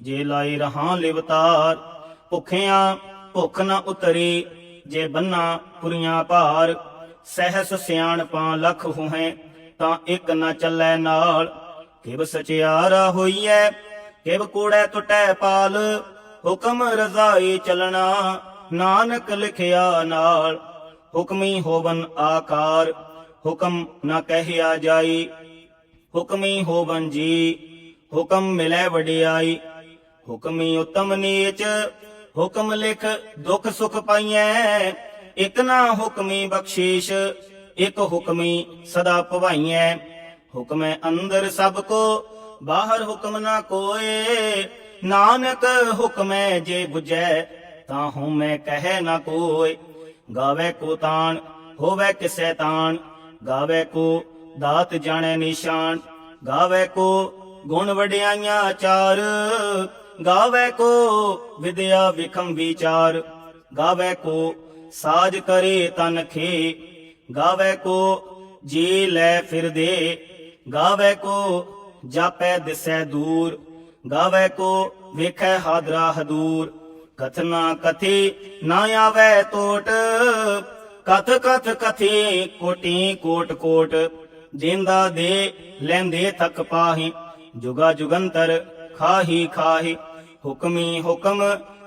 ਜੇ ਲਾਈ ਰਹਾ ਲਿਵਤਾਰ ਭੁਖਿਆ ਭੁੱਖ ਨਾ ਉਤਰੀ, ਜੇ ਬੰਨਾ ਪੁਰੀਆਂ ਭਾਰ, ਸਹਿਸ ਸਿਆਣਪਾਂ ਲਖ ਹੋਹੈ, ਤਾਂ ਇੱਕ ਨਾ ਚੱਲੈ ਨਾਲ। ਕਿਵ ਸਚਿਆਰਾ ਹੋਈਐ, ਕਿਵ ਕੂੜੈ ਟੁਟੈ ਪਾਲ, ਹੁਕਮ ਰਜ਼ਾਈ ਚਲਣਾ, ਨਾਨਕ ਲਿਖਿਆ ਨਾਲ। ਹੁਕਮੀ ਹੋਵਨ ਆਕਾਰ, ਹੁਕਮ ਨਾ ਕਹਿਆ ਜਾਈ, ਹੁਕਮੀ ਹੋਵਨ ਜੀ, ਹੁਕਮ ਮਿਲੈ ਵਡਿਆਈ। ਹੁਕਮੀ ਉਤਮ ਨੀਚ, ਹੁਕਮ ਲਿਖ ਦੁੱਖ ਸੁਖ ਪਾਈਐ। ਇਕ ਨਾ ਹੁਕਮੀ ਬਖਸ਼ੀਸ਼, ਇਕ ਹੁਕਮੀ ਸਦਾ ਭਵਾਈਐ। ਹੁਕਮੈ ਅੰਦਰ ਸਭ ਕੋ, ਬਾਹਰ ਹੁਕਮ ਨਾ ਕੋਏ। ਨਾਨਕ ਹੁਕਮੈ ਜੇ 부ਜੈ ਤਾਂ ਹਉ ਮੈਂ ਕਹਿ ਨਾ ਕੋਏ। ਗਾਵੇ ਕੋ ਤਾਣ, ਹੋਵੇ ਕਿਸੈ ਤਾਣ। ਗਾਵੇ ਕੋ ਦਾਤ ਜਾਣੈ ਨਿਸ਼ਾਨ। ਗਾਵੇ ਕੋ ਗੁਣ ਵਡਿਆਈਆਂ ਚਾਰ ਗਾਵੇ ਕੋ ਵਿਦਿਆ ਵਿਖਮ ਵਿਚਾਰ, ਗਾਵੇ ਕੋ ਸਾਜ ਕਰੇ ਤਨ ਖੇ, ਗਾਵੇ ਕੋ ਜੀ ਲੈ ਫਿਰਦੇ, ਗਾਵੇ ਕੋ ਜਾਪੈ ਦਿਸੈ ਦੂਰ, ਗਾਵੇ ਕੋ ਵੇਖੈ ਹਾਦਰਾ ਹਦੂਰ। ਕਥਨਾ ਕਥੀ ਨਾ ਆਵੇ ਟੋਟ ਕਥ ਕਥ ਕਥੀ ਕੋਟੀ ਕੋਟ ਕੋਟ। ਜਿੰਦਾ ਦੇ ਲੈਂਦੇ ਥਕ ਪਾਹੀ, ਜੁਗਾ ਜੁਗੰਤਰ ਖਾਹੀ ਖਾਹੀ। ਹੁਕਮੀ ਹੁਕਮ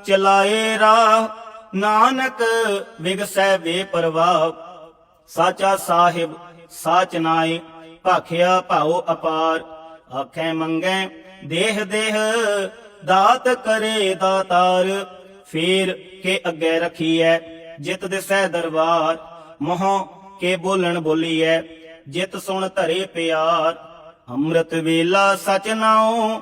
ਚਲਾਏ ਰਾਹ, ਨਾਨਕ ਵਿਗਸੈ ਬੇਪਰਵਾਹ। ਸਾਚਾ ਸਾਹਿਬ, ਸਾਚ ਨਾਏ, ਭਾਖਿਆ ਭਾਉ ਅਪਾਰ। ਆਖੇ ਮੰਗੈ, ਦੇਹ ਦੇਹ, ਦਾਤ ਕਰੇ ਦਾਤਾਰ। ਫੇਰ ਕੇ ਅੱਗੇ ਰਖੀਐ, ਜਿਤ ਦਿਸੈ ਦਰਬਾਰ। ਮੋਹ ਕੇ ਬੋਲਣ ਬੋਲੀਐ, ਜਿਤ ਸੁਣ ਧਰੇ ਪਿਆਰ। ਅੰਮ੍ਰਿਤ ਵੇਲਾ ਸਚ ਨਾਉ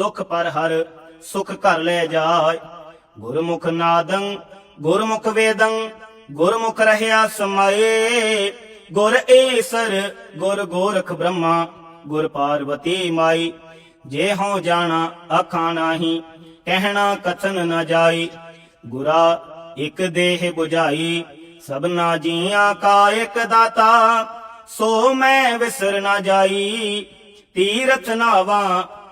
ਦੁਖ ਪਰ ਹਰ ਸੁਖ ਘਰ ਲੈ ਜਾਏ। ਗੁਰਮੁਖ ਨਾਦੰ, ਗੁਰਮੁਖ ਵੇਦੰ, ਗੁਰਮੁਖ ਰਹਿਆ ਸਮਾਏ। ਗੁਰ ਈਸਰ ਗੁਰ ਗੋਰਖ ਬ੍ਰਹਮਾ, ਗੁਰ ਪਾਰਵਤੀ ਮਾਈ। ਜੇ ਹਉ ਜਾਣਾ, ਆਖਾਂ ਨਾਹੀ, ਕਹਿਣਾ ਕਥਨ ਨ ਜਾਈ। ਗੁਰਾ ਇਕ ਦੇਹ 부ਝਾਈ ਸਭਨਾ ਜੀਆਂ ਕਾ ਇਕ ਦਾਤਾ। ਸੋ ਮੈਂ ਵਿਸਰ ਨਾ ਜਾਈ, ਤੀਰਥ ਨਾਵਾ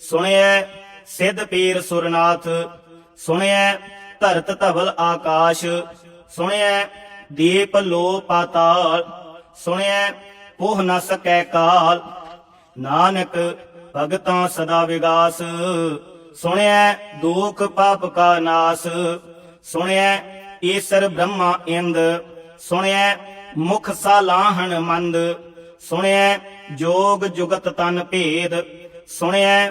ਸੁਣਿਐ ਸਿੱਧ ਪੀਰ ਸੁਰਨਾਥ, ਸੁਣਿਐ ਧਰਤ ਧਵਲ ਆਕਾਸ਼, ਸੁਣਿਐ ਦੀਪ ਲੋ ਪਾਤਾਲ, ਸੁਣਿਐ ਉਹ ਨ ਸਕੈ ਕਾਲ। ਨਾਨਕ ਭਗਤਾਂ ਸਦਾ ਵਿਗਾਸ, ਸੁਣਿਐ ਦੁਖ ਪਾਪ ਕਾ ਨਾਸ, ਸੁਣਿਐ ਈਸਰ ਬ੍ਰਹਮਾ ਇੰਦ, ਸੁਣਿਐ ਮੁਖ ਸਾਲਾਹਣ ਮੰਦ, ਸੁਣਿਐ ਜੋਗ ਜੁਗਤ ਤਨ ਭੇਦ, ਸੁਣਿਐ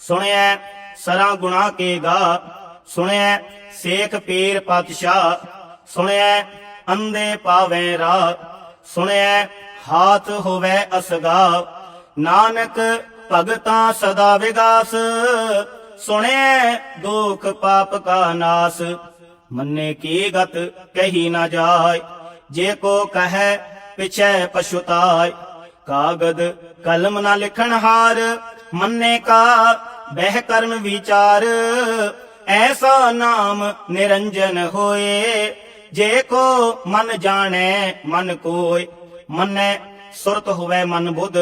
ਸੁਣਿਐ ਸਰਾਂ ਗੁਣਾ ਕੇ ਗਾ ਸੁਣਿਐ ਸੇਖ ਪੀਰ ਪਾਤਸ਼ਾਹ, ਸੁਣਿਐ ਅੰਦੇ ਪਾਵੈ ਰਾ, ਸੁਣਿਐ ਹਾਥ ਹੋਵੇ ਅਸਗਾ, ਨਾਨਕ ਭਗਤਾਂ ਸਦਾ ਵਿਗਾਸ, ਸੁਣਿਐ ਦੁਖ ਪਾਪ ਕਾ ਨਾਸ, ਮੰਨੇ ਕੀ ਗਤ ਕਹੀ ਨਾ ਜਾਏ ਜੇ ਕੋ ਕਹੈ ਪਿਛੈ ਪਛੁਤਾਏ ਕਾਗਦ ਕਲਮ ਨਾ ਲਿਖਣ ਹਾਰ ਮੰਨੇ ਕਾ, ਬਹਿ ਕਰਨ ਵਿਚਾਰ। ਐਸਾ ਨਾਮ ਨਿਰੰਜਨ ਹੋਏ। ਜੇ ਕੋ ਮਨ ਜਾਣੈ, ਮਨ ਕੋਇ। ਮੰਨੈ ਸੁਰਤ ਹੋਵੇ ਮਨ ਬੁੱਧ।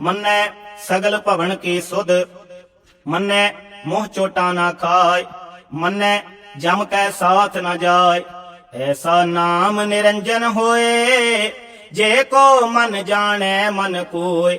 ਮੰਨੈ ਸਗਲ ਭਵਨ ਕੀ ਸੁਧ। ਮੰਨੈ ਮੋਹ ਚੋਟਾ ਨਾ ਖਾਏ ਮੰਨੈ ਜਮ ਕੈ ਸਾਥ ਨਾ ਜਾਏ ਐਸਾ ਨਾਮ ਨਿਰੰਜਨ ਹੋਏ। ਜੇ ਕੋ ਮਨ ਜਾਣੈ, ਮਨ ਕੋਇ।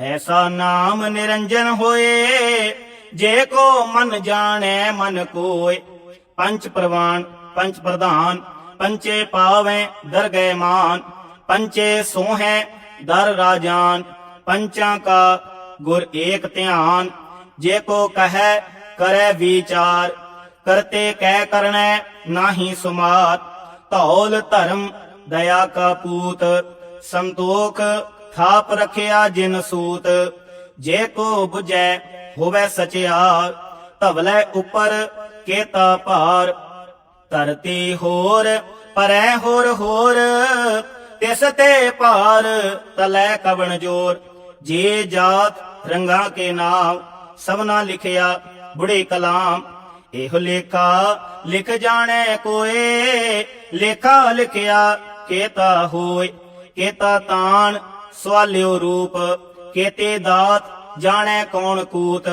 ਐਸਾ ਨਾਮ ਨਿਰੰਜਨ ਹੋਏ, ਜੇ ਕੋ ਮਨ ਜਾਣੈ, ਮਨ ਕੋਇ ਪੰਚ ਪ੍ਰਵਾਨ, ਪੰਚ ਪ੍ਰਧਾਨ, ਪੰਚੇ ਪਾਵੈ, ਦਰਗਹਿ ਮਾਨ। ਪੰਚੇ ਸੋਹੈ, ਦਰ ਰਾਜਾਨ। ਪੰਚਾਂ ਕਾ ਗੁਰ ਏਕ ਧਿਆਨ। ਜੇ ਕੋ ਕਹੈ, ਕਰੈ ਵਿਚਾਰ। ਕਰਤੇ ਕਹਿ ਕਰਣੈ ਨਾਹੀ ਸੁਮਾਤ। ਧੌਲ ਧਰਮ, ਦਇਆ ਕਾ ਪੂਤ। ਸੰਤੋਖ ਥਾਪ ਰਖਿਆ ਜਿਨ ਸੂਤ, ਜੇ ਕੋ 부ਜੈ ਹੋਵੇ ਸਚਿਆਰ ਧਵਲੇ ਉਪਰ ਕੇਤਾ ਭਾਰ। ਧਰਤੀ ਹੋਰ, ਪਰੈ ਹੋਰ ਹੋਰ, ਤਿਸ ਤੇ ਭਾਰ, ਤਲੈ ਕਵਣ ਜੋਰ। ਜੇ ਜਾਤ ਰੰਗਾ ਕੇ ਨਾਮ, ਸਭਨਾ ਲਿਖਿਆ ਬੁੜੇ ਕਲਾਮ। ਇਹੋ ਲੇਖਾ ਲਿਖ ਜਾਣੈ ਕੋਏ, ਲੇਖਾ ਲਿਖਿਆ ਕੇਤਾ ਹੋਏ, ਕੇਤਾ ਤਾਣ। ਸਵਾਲਿਓ ਰੂਪ, ਕੇਤੇ ਦਾਤ, ਜਾਣੈ ਕੌਣ ਕੂਤ,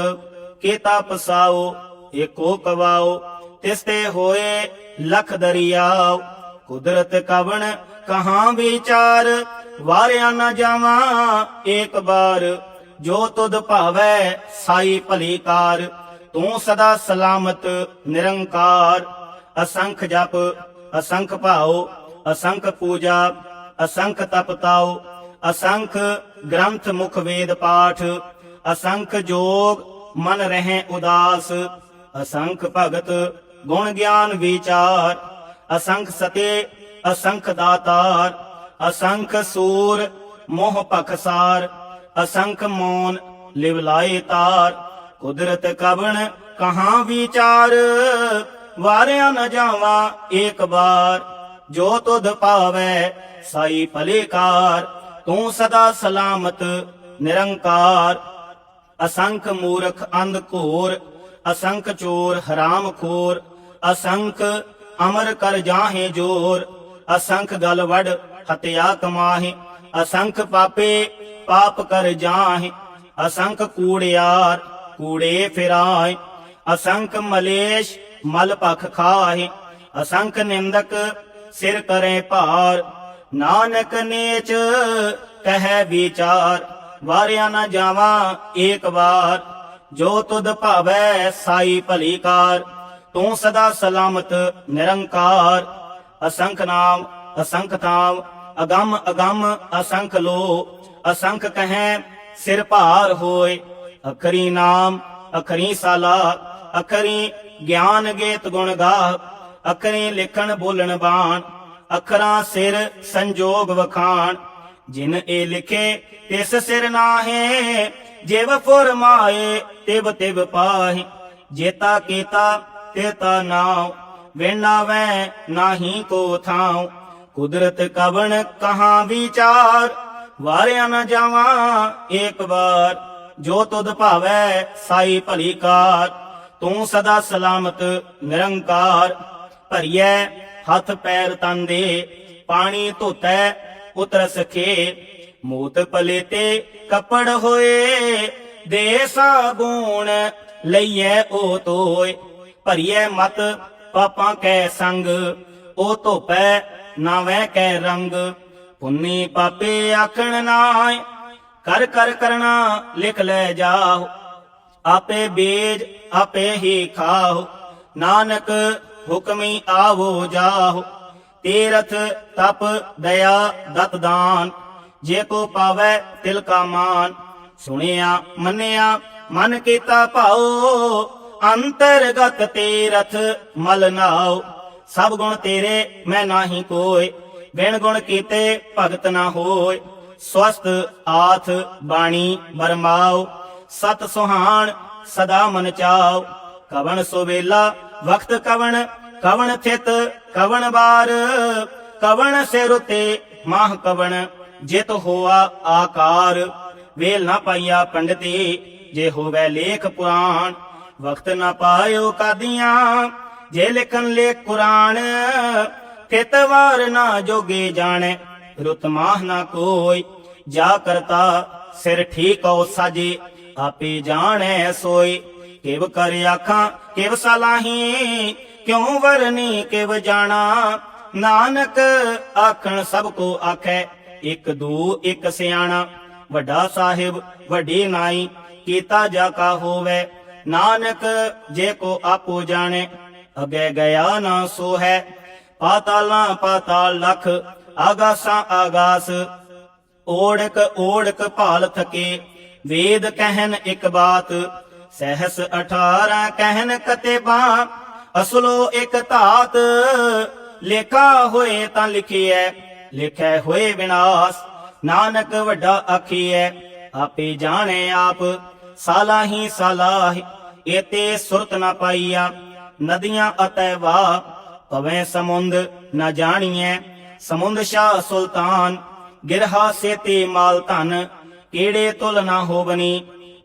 ਕੇਤਾ ਪਸਾਓ, ਏਕੋ ਕਵਾਓ, ਤਿਸ ਤੇ ਹੋਏ ਲਖ ਦਰਿਆਓ। ਕੁਦਰਤ ਕਵਣ, ਕਹਾਂ ਵਿਚਾਰ, ਵਾਰਿਆ ਨਾ ਜਾਵਾਂ ਏਕ ਬਾਰ। ਜੋ ਤੁਧ ਭਾਵੈ ਸਾਈ ਭਲੀ ਕਾਰ, ਤੂੰ ਸਦਾ ਸਲਾਮਤ, ਨਿਰੰਕਾਰ। ਅਸੰਖ ਜਪ, ਅਸੰਖ ਭਾਉ, ਅਸੰਖ ਪੂਜਾ, ਅਸੰਖ ਤਪ ਤਾਉ ਅਸੰਖ ਗ੍ਰੰਥ ਮੁਖ ਵੇਦ ਪਾਠ, ਅਸੰਖ ਜੋਗ ਮਨ ਰਹੇ ਉਦਾਸ, ਅਸੰਖ ਭਗਤ ਗੁਣ ਗਿਆਨ ਵਿਚਾਰ, ਅਸੰਖ ਸਤੇ, ਅਸੰਖ ਦਾਤਾਰ, ਅਸੰਖ ਸੂਰ ਮੋਹ ਪਖਸਾਰ ਅਸੰਖ ਮੋਨ ਲਿਵਲਾਏ ਤਾਰ, ਕੁਦਰਤ ਕਵਣ ਕਹਾਂ ਵਿਚਾਰ, ਵਾਰਿਆ ਨ ਜਾਵਾਂ ਏਕ ਬਾਰ, ਜੋ ਤੁਧ ਪਾਵੈ ਸਾਈ ਭਲੇਕਾਰ ਤੂੰ ਸਦਾ ਸਲਾਮਤ, ਨਿਰੰਕਾਰ। ਅਸੰਖ ਮੂਰਖ, ਅੰਧ ਘੋਰ। ਅਸੰਖ ਚੋਰ, ਹਰਾਮ ਖੋਰ। ਅਸੰਖ ਅਮਰ ਕਰ ਜਾਹੇ ਜੋਰ। ਅਸੰਖ ਗਲ ਵੜ ਹਤਿਆ ਕਮਾਹੇ। ਅਸੰਖ ਪਾਪੇ, ਪਾਪ ਕਰ ਜਾਹੇ। ਅਸੰਖ ਕੂੜਿਆਰ, ਕੂੜੇ ਫਿਰਾਏ ਅਸੰਖ ਮਲੇਸ਼, ਮਲ ਪਖ ਖਾਹੇ। ਅਸੰਖ ਨਿੰਦਕ, ਸਿਰ ਕਰੇ ਭਾਰ। ਨਾਨਕ ਨੇਚ ਕਹੈ ਵਿਚਾਰ, ਵਾਰਿਆ ਨਾ ਜਾਵਾਂ ਏਕ ਵਾਰ। ਜੋ ਤੁਧ ਭਾਵੈ ਸਾਈ ਭਲੀ ਕਾਰ, ਤੂੰ ਸਦਾ ਸਲਾਮਤ ਨਿਰੰਕਾਰ। ਅਸੰਖ ਨਾਮ, ਅਸੰਖ ਤਾਮ, ਅਗੰਮ ਅਗੰਮ, ਅਸੰਖ ਲੋ। ਅਸੰਖ ਕਹੈ, ਸਿਰ ਭਾਰ ਹੋਏ, ਅਖਰੀ ਨਾਮ, ਅਖਰੀ ਸਾਲਾ। ਅਖਰੀ ਗਿਆਨ ਗੇਤ ਗੁਣ ਗਾ ਅਖਰੀ ਲਿਖਣ ਬੋਲਣ ਬਾਣ। ਅਖਰਾਂ ਸਿਰ ਸੰਜੋਗ ਵਖਾਣ। ਜਿਨ ਇਹ ਲਿਖੇ, ਤਿਸ ਸਿਰ ਨਾਹੇ, ਜਿਵ ਫੁਰਮਾਏ, ਤਿਵ ਤਿਵ ਪਾਹੇ। ਜੇਤਾ ਕੀਤਾ ਤੇਤਾ ਨਾਉ। ਵੇਂਡਾਵੈ ਨਾਹੀ ਕੋ ਥਾਉ। ਕੁਦਰਤ ਕਵਣ ਕਹਾਂ ਵਿਚਾਰ? ਵਾਰਿਆ ਨ ਜਾਵਾਂ ਏਕ ਵਾਰ। ਜੋ ਤੁਧ ਭਾਵੈ, ਸਾਈ ਭਲੀ ਕਾਰ। ਤੂੰ ਸਦਾ ਸਲਾਮਤ, ਨਿਰੰਕਾਰ। ਭਰੀਐ ਹੱਥ ਪੈਰ ਤਨ ਦੇ, ਪਾਣੀ ਧੋਤੈ ਉਤਰ ਸਖੇ ਮੂਤ ਪਲੇਤੇ ਕੱਪੜ ਹੋਏ, ਦੇ ਸਾਬੂਣ ਲਈਐ ਉਹ ਤੋਏ। ਭਰੀਐ ਮਤ ਪਾਪਾਂ ਕੈ ਸੰਗ ਉਹ ਧੋਪੈ ਨਾ ਕੈ ਰੰਗ। ਪੁੰਨੀ ਪਾਪੇ ਆਖਣ ਨਾਏ ਕਰ ਕਰ ਕਰਨਾ ਲਿਖ ਲੈ ਜਾਓ ਆਪੇ ਬੀਜ ਆਪੇ ਹੀ ਖਾਓ ਨਾਨਕ ਹੁਕਮੀ ਆਵੋ ਜਾਓ ਤੀਰਥ ਤਪ ਦਇਆ ਦਤ ਦਾਨ, ਜੇ ਕੋ ਪਾਵੈ ਤਿਲ ਕਾ ਮਾਨ। ਸੁਣਿਆ, ਮੰਨਿਆ, ਮਨ ਕੀਤਾ ਭਾਉ, ਅੰਤਰਗਤ ਤੀਰਥ ਮਲ ਨਾਉ। ਸਭ ਗੁਣ ਤੇਰੇ ਮੈਂ ਨਾਹੀ ਕੋਇ, ਬਿਨ ਗੁਣ ਕੀਤੇ ਭਗਤ ਨਾ ਹੋਏ ਸਵਸਤ ਆਥ ਬਾਣੀ ਬਰਮਾਓ ਸਤ ਸੁਹਾਣ ਸਦਾ ਮਨ ਚਾਓ ਕਵਣ ਸੁਵੇਲਾ ਵਕਤ ਕਵਣ ਕਵਣ ਥਿਤ, ਕਵਣ ਬਾਰ, ਕਵਣ ਸਿਰ ਉਤੇ ਮਾਹ ਕਵਣ ਜਿਤ ਹੋਆ ਆਕਾਰ। ਵੇਲ ਨਾ ਪਾਈਆ ਪੰਡਤੀ, ਜੇ ਹੋਵੇ ਲੇਖ ਪੁਰਾਣ, ਵਕਤ ਨਾ ਪਾਇਓ ਕਾਦੀਆਂ, ਜੇ ਲਿਖਨ ਲੇਖ ਕੁਰਾਨ, ਥਿਤ ਵਾਰ ਨਾ ਜੋਗੇ ਜਾਣੈ, ਰੁਤ ਮਾਹ ਨਾ ਕੋਈ, ਜਾ ਕਰਤਾ ਸਿਰ ਠੀਕ ਹੋ ਸਾਜੇ, ਆਪੇ ਜਾਣੈ ਸੋਈ ਕਿਵ ਕਰ ਆਖਾਂ, ਕਿਵ ਸਲਾਹੀ, ਕਿਉ ਵਰਨੀ ਕਿਵ ਜਾਣਾ? ਨਾਨਕ ਆਖਣ ਸਭ ਕੋ ਆਖੈ, ਇਕ ਦੂ, ਇਕ ਸਿਆਣਾ। ਵੱਡਾ ਸਾਹਿਬ, ਵੱਡੀ ਨਾਈ, ਕੀਤਾ ਜਾ ਕਾ ਹੋਵੇ। ਨਾਨਕ ਜੇ ਕੋ ਆਪੋ ਜਾਣੇ, ਅਗੇ ਗਿਆ ਨਾ ਸੋ ਹੈ ਪਾਤਾਲਾਂ, ਪਾਤਾਲ ਲਖ, ਆਗਾਸਾਂ, ਆਗਾਸ। ਓੜਕ ਓੜਕ ਭਾਲ ਥਕੇ, ਵੇਦ ਕਹਿਨ ਇੱਕ ਬਾਤ ਸਹਸ 18 ਕਹਿਨ ਕਤੇਬਾ, ਅਸਲੋ ਇਕ ਧਾਤ। ਲੇਖਾ ਹੋਏ ਤਾਂ ਲਿਖੀਐ, ਲਿਖੈ ਹੋਏ ਵਿਨਾਸ਼ ਨਾਨਕ ਵੱਡਾ ਆਖੀਐ। ਆਪੇ ਜਾਣੇ ਆਪ, ਸਾਲਾਹੀ ਸਾਲਾਹ, ਏਤੇ ਸੁਰਤ ਨਾ ਪਾਈਆ। ਨਦੀਆਂ ਅਤੈ ਵਾ ਪਵੇਂ ਸਮੁੰਦ ਨਾ ਜਾਣੀਐ। ਸਮੁੰਦ ਸ਼ਾਹ ਸੁਲਤਾਨ, ਗਿਰਹਾ ਸੇਤੇ ਮਾਲ ਧਨ, ਕਿਹੜੇ ਤੁਲ ਨਾ ਹੋਵਨੀ।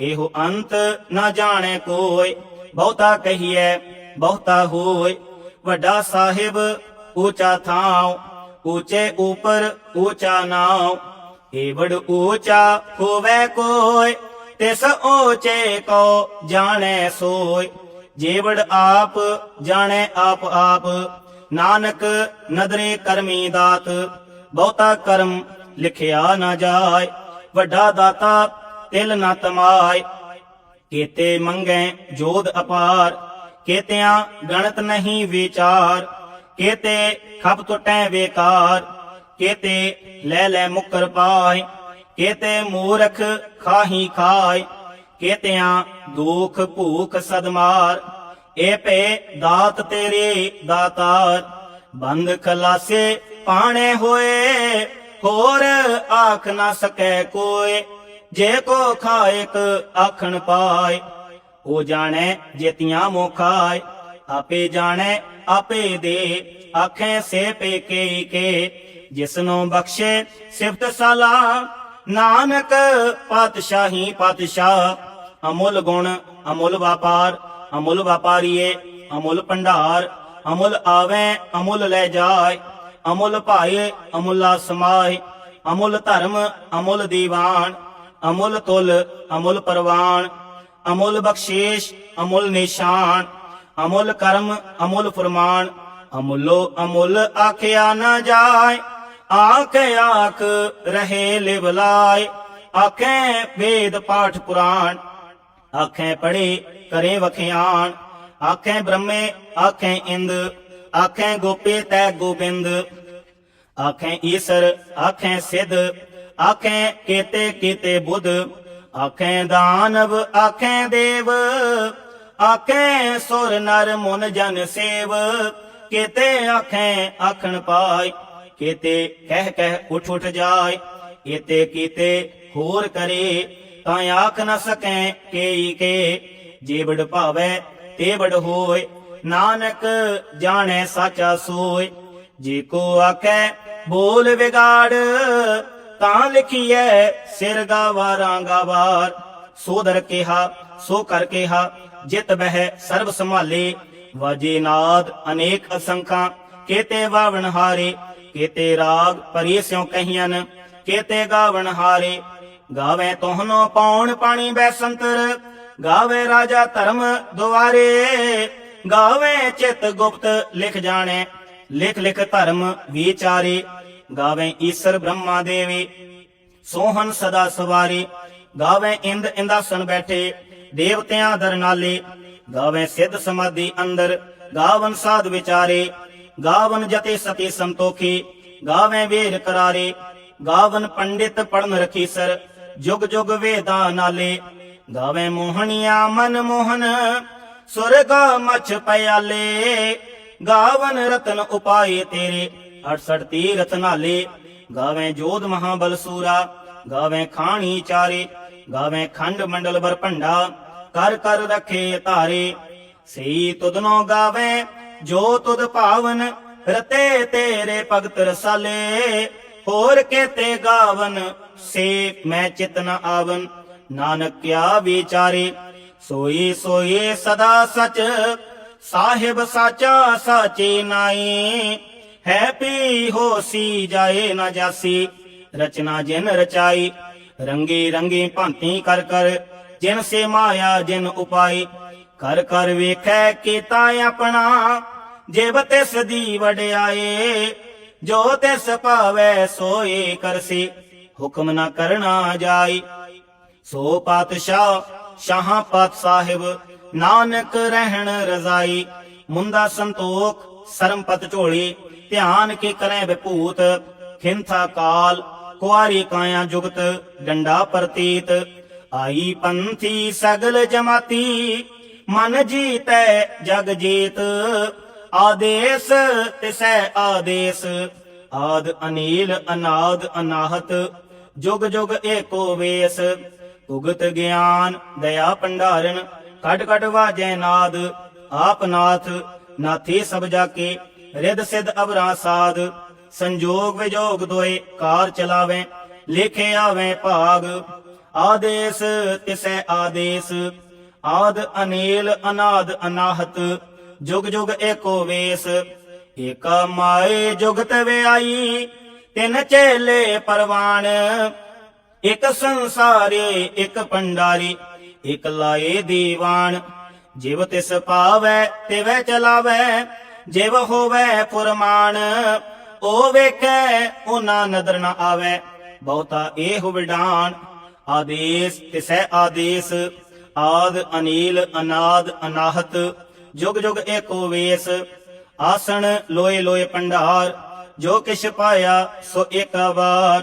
ਇਹੋ ਅੰਤ ਨਾ ਜਾਣੇ ਕੋਈ। ਬਹੁਤਾ ਕਹੀਐ, ਬਹੁਤਾ ਹੋਏ ਵੱਡਾ ਸਾਹਿਬ ਊਚਾ ਥਾਉ, ਊਚੇ ਉਪਰ ਊਚਾ ਨਾਉ। ਏਵੜ ਊਚਾ ਹੋਵੇ ਕੋਈ, ਤਿਸ ਊਚੇ ਕੋ ਜਾਣੈ ਸੋਇ। ਜੇਵੜ ਆਪ ਜਾਣੈ ਆਪ ਆਪ, ਨਾਨਕ ਨਦਰੇ ਕਰਮੀ ਦਾਤ। ਬਹੁਤਾ ਕਰਮ ਲਿਖਿਆ ਨਾ ਜਾਏ ਵੱਡਾ ਦਾਤਾ ਤਿਲ ਨਾ ਤਮਾਏ ਕੀਤੇ ਮੰਗੈ ਜੋਧ ਅਪਾਰ। ਕੀਤਿਆਂ ਗਣਤ ਨਹੀਂ ਵਿਚਾਰ। ਕੀਤੇ ਖਪ ਟੁਟੈ ਵੇਕਾਰ। ਕੀਤੇ ਲੈ ਲੈ ਮੁਕਰ ਪਾਏ ਕੀਤੇ ਮੂਰਖ ਖਾਹੀ ਖਾਏ ਕੀਤਿਆਂ ਦੁਖ ਭੂਖ ਸਦਮਾਰ। ਏ ਭੇ ਦਾਤ ਤੇਰੇ ਦਾਤਾਰ। ਬੰਦ ਖਲਾਸੇ ਪਾਣੇ ਹੋਏ। ਹੋਰ ਆਖ ਨਾ ਸਕੈ ਕੋਏ। ਜੇ ਕੋ ਖਾਇਕ ਆਖਣ ਪਾਏ, ਉਹ ਜਾਣੈ ਜੇਤੀਆਂ ਮੋਖਾਏ ਆਪੇ ਜਾਣੈ, ਆਪੇ ਦੇ, ਆਖੇ ਸੇ ਪੇ ਕੇ ਕੇ। ਜਿਸਨੂੰ ਬਖਸ਼ੇ ਸਿਫਤ ਸਲਾ, ਨਾਨਕ ਪਾਤਸ਼ਾਹੀ ਪਾਤਸ਼ਾਹ। ਅਮੁੱਲ ਗੁਣ, ਅਮੁੱਲ ਵਪਾਰ, ਅਮੁੱਲ ਵਪਾਰੀਏ, ਅਮੁੱਲ ਭੰਡਾਰ। ਅਮੁੱਲ ਆਵੇ, ਅਮੁੱਲ ਲੈ ਜਾਏ। ਅਮੁੱਲ ਭਾਏ, ਅਮੁੱਲਾ ਸਮਾਏ। ਅਮੁੱਲ ਧਰਮ, ਅਮੁੱਲ ਦੀਵਾਨ। ਅਮੁੱਲ ਤੁਲ, ਅਮੁੱਲ ਪਰਵਾਨ ਅਮੁੱਲ ਬਖਸ਼ੀਸ਼, ਅਮੁੱਲ ਨਿਸ਼ਾਨ, ਅਮੁੱਲ ਕਰਮ, ਅਮੁੱਲ ਫਰਮਾਨ, ਅਮੁੱਲੋ ਅਮੁੱਲ ਆਖਿਆ ਨਾ ਜਾਏ, ਆਖ ਆਖ ਰਹੇ ਲਿਵਲਾਏ ਆਖੇ ਵੇਦ ਪਾਠ ਪੁਰਾਣ, ਆਖੇ ਪੜੇ ਕਰੇ ਵਖਿਆਣ, ਆਖੇ ਬ੍ਰਹਮੇ, ਆਖੇ ਇੰਦ, ਆਖੇ ਗੋਪੇ ਤੈ ਗੋਬਿੰਦ, ਆਖੇ ਈਸਰ, ਆਖੇ ਸਿਧ ਆਖੇ ਕੀਤੇ ਕੀਤੇ ਬੁੱਧ, ਆਖੇ ਦਾਨਵ, ਆਖੇ ਦੇਵ, ਆਖੇ ਸੁਰ ਨਰ ਮਨ ਜਨ ਸੇਵ, ਕੀਤੇ ਆਖੇ ਆਖਣ ਪਾਈ ਕੀਤੇ ਕਹਿ ਕਹਿ ਉਠ ਉਠ ਜਾਏ ਇਤੇ ਕੀਤੇ ਹੋਰ ਕਰੇ, ਤਾਂ ਆਖ ਨਾ ਸਕੈ ਕੇਈ ਕੇ ਜੇ ਬੜ ਤੇਵੜ ਹੋਏ ਨਾਨਕ ਜਾਣੈ ਸਾਚਾ ਸੋਏ ਜੇ ਕੋ ਆਖੈ ਬੋਲ ਵਿਗਾੜ ਤਾਂ ਲਿਖੀਐ, ਸਿਰ ਗਾਵਾਰਾਂ ਗਾਵਾਰ ਸੋ ਦਰ ਕਿਹਾ, ਸੋ ਕਰ ਕਿਹਾ, ਜਿਤ ਬਹਿ ਸਰਬ ਸੰਭਾਲੇ। ਵਾਜੇ ਨਾਦ ਅਨੇਕ ਅਸੰਖਾਂ, ਕੇਤੇ ਵਾਵਣ ਹਾਰੇ। ਕੇਤੇ ਰਾਗ ਪਰੀ ਸਿਉ ਕਹੀਨ ਕੇਤੇ ਗਾਵਣ ਹਾਰੇ। ਗਾਵੇ ਤੋਹਨੋ ਪੌਣ ਪਾਣੀ ਬੈਸੰਤਰ ਗਾਵੇ ਰਾਜਾ ਧਰਮ ਦੁਆਰੇ। ਗਾਵੇ ਚਿਤ ਗੁਪਤ ਲਿਖ ਜਾਣੇ, ਲਿਖ ਲਿਖ ਧਰਮ ਵਿਚਾਰੇ। ਗਾਵੇ ਈਸ਼ਰ ਬ੍ਰਹਮਾ ਦੇਵੀ। ਸੋਹਨ ਸਦਾ ਸਵਾਰੀ, ਗਾਵੇ ਇੰਦ ਇੰਦਾਸਨ ਬੈਠੇ, ਦੇਵਤਿਆਂ ਦਰ ਨਾਲੇ। ਗਾਵੇ ਸਿੱਧ ਸਮਾਧੀ ਅੰਦਰ, ਗਾਵਨ ਸਾਧ ਵਿਚਾਰੇ। ਗਾਵਨ ਜਤੇ ਸਤੀ ਸੰਤੋਖੀ, ਗਾਵੇ ਵੇਰ ਕਰਾਰੇ। ਗਾਵਨ ਪੰਡਿਤ ਪੜਨ ਰਖੀ ਸਰ, ਜੁਗ ਜੁਗ ਵੇਦਾਂ ਨਾਲੇ। ਗਾਵੇ ਮੋਹਣੀਆਂ ਮਨ ਮੋਹਨ, ਸੁਰਗਾ ਮਛ ਪਿਆਲੇ। ਗਾਵਨ ਰਤਨ ਉਪਾਏ ਤੇਰੇ। 68 ਤੀਰਥ ਨਾਲੇ, ਗਾਵੇਂ ਜੋਧ ਮਹਾਬਲ ਸੂਰਾ, ਗਾਵੇਂ ਖਾਣੀ ਚਾਰੇ, ਗਾਵੇਂ ਖੰਡ ਮੰਡਲ ਬਰ ਭੰਡਾ, ਕਰ ਕਰ ਰਖੇ ਧਾਰੇ। ਸਈ ਤੁਧਨੋ ਗਾਵੇਂ, ਜੋ ਤੁਧ ਭਾਵਨ, ਰਤੇ ਤੇਰੇ ਭਗਤ ਰਸਾਲੇ। ਹੋਰ ਕੇਤੇ ਗਾਵਨ ਸੇ ਮੈਂ ਚਿਤ ਨ ਆਵਨ, ਨਾਨਕ ਕਿਆ ਵਿਚਾਰੇ। ਸੋਈ ਸੋਈ ਸਦਾ ਸਚ, ਸਾਹਿਬ ਸਾਚਾ ਸਾਚੇ ਨਾਈ ਹੈ ਪੀ ਹੋਸੀ, ਜਾਏ ਨਾ ਜਾਸੀ। ਰਚਨਾ ਜਿਨ ਰਚਾਈ, ਰੰਗੀ ਰੰਗੀ ਭਾਂਤੀ ਕਰ ਕਰ। ਜਿਨ ਸੇ ਮਾਇਆ, ਜਿਨ ਉਪਾਈ, ਕਰ ਕਰ ਵੇਖੈ ਕੀਤਾ ਆਪਣਾ। ਜਿਵ ਤਿਸ ਦੀ ਵਡਿਆਏ ਜੋ ਤਿਸ ਭਾਵੈ ਸੋਏ ਕਰਸੀ, ਹੁਕਮ ਨਾ ਕਰਨਾ ਜਾਈ। ਸੋ ਪਾਤਸ਼ਾਹ ਸ਼ਾਹਾਂ ਪਾਤ ਸਾਹਿਬ, ਨਾਨਕ ਰਹਿਣ ਰਜ਼ਾਈ। ਮੁੰਦਾ ਸੰਤੋਖ, ਸਰਮਪਤ ਝੋਲੀ ਧਿਆਨ ਕੇ ਕਰੈ ਵਿਭੂਤ, ਖਿੰਥਾ ਕਾਲ, ਕੁਆਰੀ ਕਾਇਆ ਜੁਗਤ, ਡੰਡਾ ਪ੍ਰਤੀਤ। ਆਈ ਪੰਥੀ ਸਗਲ ਜਮਾਤੀ, ਮਨ ਜੀਤੈ ਜਗ ਜੀਤ। ਆਦੇਸ ਤਿਸੈ ਆਦੇਸ, ਆਦ ਅਨੀਲ ਅਨਾਦ ਅਨਾਹਤ, ਜੁਗ ਜੁਗ ਏਕੋ ਵੇਸ। ਉਗਤ ਗਿਆਨ, ਦਇਆ ਭੰਡਾਰਨ ਕਟ ਕਟ ਵਾਜੈ ਨਾਦ, ਆਪ ਨਾਥ, ਨਾਥੀ ਸਭ ਜਾ ਕੇ ਰਿਦ ਸਿਧ ਅਵਰਾ ਸਾਧ, ਸੰਜੋਗ ਵਿਜੋਗ ਦੋਏ ਕਾਰ ਚਲਾਵੇ, ਲਿਖੇ ਆਵੇ ਭਾਗ। ਆਦੇਸ ਤਿਸੈ ਆਦੇਸ, ਆਦ ਅਨੀਲ ਅਨਾਦ ਅਨਾਹਤ, ਜੁਗ ਜੁਗ ਏਕੋ ਵੇਸ। ਏਕਾ ਮਾਏ ਜੁਗਤ ਵਿਆਈ, ਤਿਨ ਚੇਲੇ ਪਰਵਾਨ ਇਕ ਸੰਸਾਰੇ, ਇਕ ਪੰਡਾਰੀ, ਇਕ ਲਾਏ ਦੀਵਾਨ। ਜਿਵ ਤਿਸ ਪਾਵੈ, ਤਿਵੈ ਚਲਾਵੈ ਜਿਵ ਹੋਵੇ ਫੁਰਮਾਨ ਉਹ ਵੇਖੈ, ਉਹਨਾਂ ਨਦਰ ਨਾ ਆਵੈ। ਬਹੁਤਾ ਇਹ ਵਿਡਾਨ ਆਦੇਸ ਤਿਸੈ ਆਦੇਸ, ਆਦ, ਅਨੀਲ, ਅਨਾਦ, ਅਨਾਹਤ, ਜੁਗ ਜੁਗ ਏਕੋ ਵੇਸ, ਆਸਣ, ਲੋਏ ਲੋਏ ਪੰਡਾਰ, ਜੋ ਕਿਛ ਪਾਇਆ ਸੋ ਏਕ ਵਾਰ।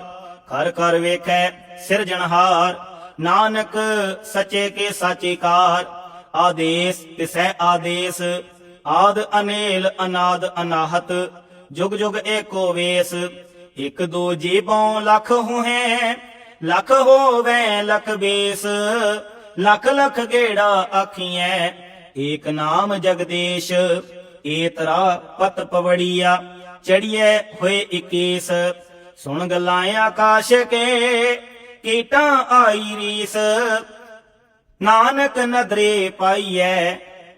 ਕਰ ਕਰ ਵੇਖੈ ਸਿਰਜਣਹਾਰ, ਨਾਨਕ ਸਚੇ ਕੇ ਸਾਚੀ ਕਾਰ, ਆਦੇਸ ਤਿਸੈ ਆਦੇਸ ਆਦ ਅਨੇਲ ਅਨਾਦ ਅਨਾਹਤ, ਜੁਗ ਜੁਗ ਏਕੋ ਵੇਸ, ਇਕ ਦੋ ਜੀਵੋਂ ਲੱਖ ਹੋਏ ਲੱਖ ਹੋਵੇ ਲਖ ਬੇਸ, ਲੱਖ ਲੱਖ ਗੇੜਾ ਆਖੀਐ, ਏਕ ਨਾਮ ਜਗਦੀਸ਼ ਏਤਰਾ ਪਤ ਪਵੜੀਆ, ਚੜੀਐ ਹੋਏ ਇਕੀਸ, ਸੁਣ ਗੱਲਾਂ ਆਕਾਸ਼ ਕੇ, ਕੀਟਾਂ ਆਈ ਰੀਸ, ਨਾਨਕ ਨਦਰੇ ਪਾਈਐ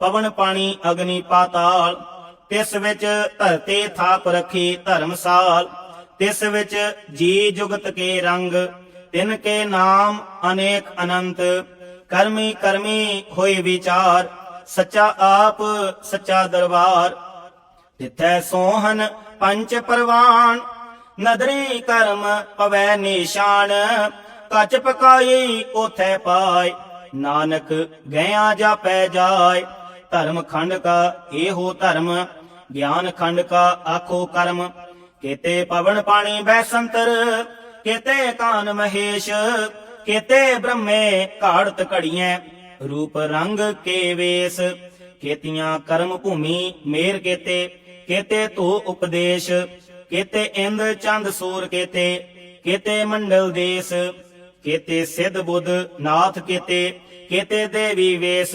ਪਵਨ ਪਾਣੀ ਅਗਨੀ ਪਾਤਾਲ, ਤਿਸ ਵਿੱਚ ਧਰਤੀ ਥਾਪ ਰੱਖੀ ਧਰਮਸਾਲ ਤਿਸ ਵਿੱਚ ਜੀ ਜੁਗਤ ਕੇ ਰੰਗ, ਤਿਨ ਕੇ ਨਾਮ ਅਨੇਕ ਅਨੰਤ, ਕਰਮੀ ਕਰਮੀ ਹੋਏ ਵਿਚਾਰ, ਸੱਚਾ ਆਪ ਸੱਚਾ ਦਰਬਾਰ। ਤਿਥੈ ਸੋਹਨ ਪੰਚ ਪਰਵਾਨ, ਨਦਰੀ ਕਰਮ ਪਵੈ ਨਿਸ਼ਾਨ, ਕੱਚ ਪਕਾਈ ਉਥੈ ਪਾਏ, ਨਾਨਕ ਗਿਆ ਜਾਪੈ ਜਾਏ। ਧਰਮ ਖੰਡ ਕਾ, ਇਹੋ ਧਰਮ। ਗਿਆਨ ਖੰਡ ਕਾ, ਆਖੋ ਕਰਮ। ਕੇਤੇ ਪਵਨ ਪਾਣੀ ਬੈਸੰਤਰ, ਕੇਤੇ ਕਾਨ ਮਹੇਸ਼, ਕੇਤੇ ਬ੍ਰਹਮੇ ਘਾੜਤ ਘੜੀਐ। ਰੂਪ ਰੰਗ ਕੇ ਵੇਸ, ਕੇਤੀਆਂ ਕਰਮ ਭੂਮੀ ਮੇਰ ਕੇਤੇ। ਕੇਤੇ ਧੂ ਉਪਦੇਸ਼, ਕੇਤੇ ਇੰਦ ਚੰਦ ਸੂਰ ਕੇਤੇ। ਕੇਤੇ ਮੰਡਲ ਦੇਸ, ਕੇਤੇ ਸਿੱਧ ਬੁੱਧ ਨਾਥ ਕੇਤੇ। ਕੇਤੇ ਦੇਵੀ ਵੇਸ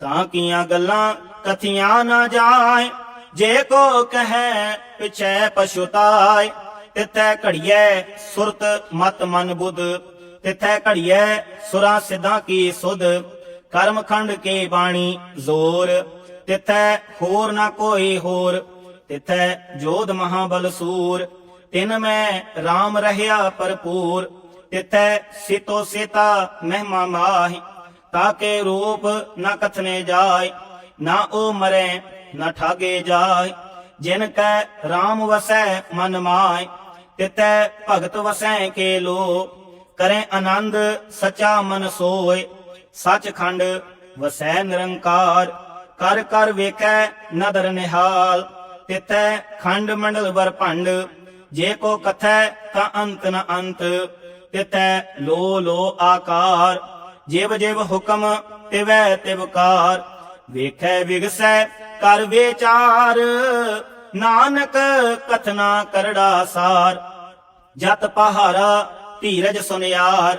ਤਾਂ ਕੀਆਂ ਗੱਲਾਂ ਕਥੀਆਂ ਨਾ ਜਾਏ? ਜੇ ਕੋ ਕਹੈ ਪਿਛੈ ਪਛੁਤਾਏ ਤਿਥੈ ਘੜੀਐ ਸੁਰਤ ਮਤ ਮਨ ਬੁੱਧ। ਤਿਥੈ ਘੜੀਐ ਸੁਰਾਂ ਸਿਧਾਂ ਕੀ ਸੁਧ ਕਰਮਖੰਡ ਕੇ ਬਾਣੀ ਜ਼ੋਰ। ਤਿਥੈ ਹੋਰ ਨਾ ਕੋਈ ਹੋਰ, ਤਿਥੈ ਜੋਧ ਮਹਾਬਲ ਸੂਰ। ਤਿਨ ਮੈਂ RAM ਰਹਿਆ ਭਰਪੂਰ, ਤਿਥੈ ਸਿਤੋ ਸਿਤਾ ਮਹਿਮਾ ਮਾਹੀ। ਤਾਕੇ ਰੂਪ ਨਾ ਕਥਨੇ ਜਾਏ, ਨਾ ਉਹ ਮਰੇ, ਨਾ ਠਾਗੇ ਜਾਏ। ਜਿਨ ਕੈ RAM ਵਸੈ, ਮਨ ਮਾਇ ਤਿਤੈ ਭਗਤ ਵਸੈ ਕੇ ਲੋ। ਕਰੇ ਆਨੰਦ ਸਚਾ ਮਨ ਸੋਏ, ਸਚਖੰਡ ਵਸੈ ਨਿਰੰਕਾਰ। ਕਰ ਕਰ ਵੇਖੈ ਨਦਰ ਨਿਹਾਲ, ਤਿਤੈ ਖੰਡ ਮੰਡਲ ਵਰ ਭੰਡ। ਜੇ ਕੋ ਕਥੈ ਤਾਂ ਅੰਤ ਨ ਅੰਤ, ਤਿਤੈ ਲੋ ਲੋ ਆਕਾਰ। ਜਿਵ ਜਿਵ ਹੁਕਮ ਤਿਵੈ ਤਿਵਕਾਰ ਵੇਖੈ ਵਿਗਸੈ ਕਰ ਵਿਚਾਰ, ਨਾਨਕ ਕਥਨਾ ਕਰੜਾ ਸਾਰ, ਜਤ ਪਹਾਰਾ ਧੀਰਜ ਸੁਨਿਆਰ,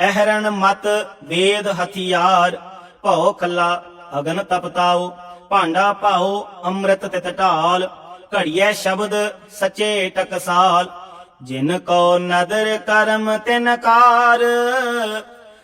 ਅਹਰਣ ਮਤ ਵੇਦ ਹਥਿਆਰ, ਭਉ ਖੱਲਾ ਅਗਨ ਤਪਤਾਓ ਭਾਂਡਾ ਭਾਉ ਅੰਮ੍ਰਿਤ ਤਿਤ ਢਾਲ, ਘੜੀਐ ਸ਼ਬਦ ਸਚੇ ਟਕਸਾਲ, ਜਿਨ ਕੋ ਨਦਰ ਕਰਮ ਤਿਨਕਾਰ